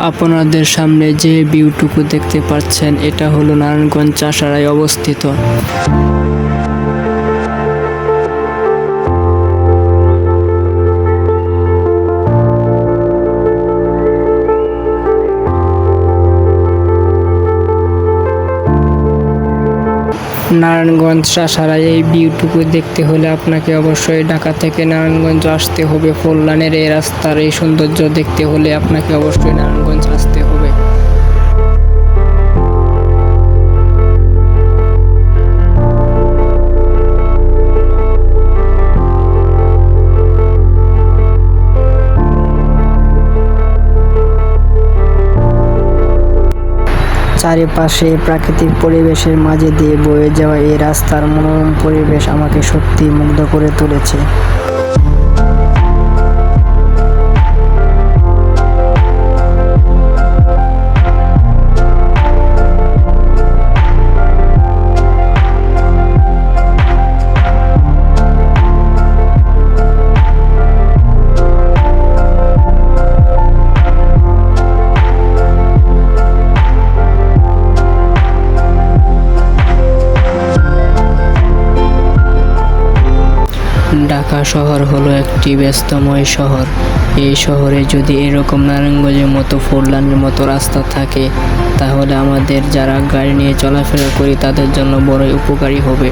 আপনাদের সামনে যে ভিউটুকু দেখতে পাচ্ছেন এটা হলো নারায়ণগঞ্জ চাষারায় অবস্থিত। নারায়ণগঞ্জ চাষারায় এই ভিউটুকু দেখতে হলে আপনাকে অবশ্যই ঢাকা থেকে নারায়ণগঞ্জ আসতে হবে। ফোরলানের এই রাস্তার এই সৌন্দর্য দেখতে হলে আপনাকে অবশ্যই নারায়ণগঞ্জ আসতে হবে। চারিপাশে প্রাকৃতিক পরিবেশের মাঝে দিয়ে বয়ে যাওয়া এই রাস্তার মনোরম পরিবেশ আমাকে সত্যিই মুগ্ধ করে তুলেছে। ঢাকা শহর হলো একটি ব্যস্তময় শহর। এই শহরে যদি এরকম নারায়ণগঞ্জের মতো ফোর লাইনের মতো রাস্তা থাকে, তাহলে আমাদের যারা গাড়ি নিয়ে চলাফেরা করি, তাদের জন্য বড়ই উপকারী হবে।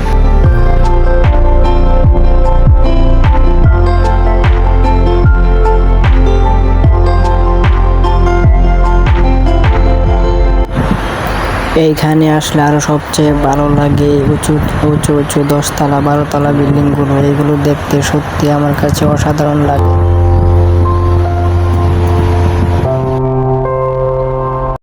এইখানে আসলে আরও সবচেয়ে ভালো লাগে উঁচু উঁচু উঁচু দশতলা, বারোতলা বিল্ডিংগুলো। এগুলো দেখতে সত্যি আমার কাছে অসাধারণ লাগে।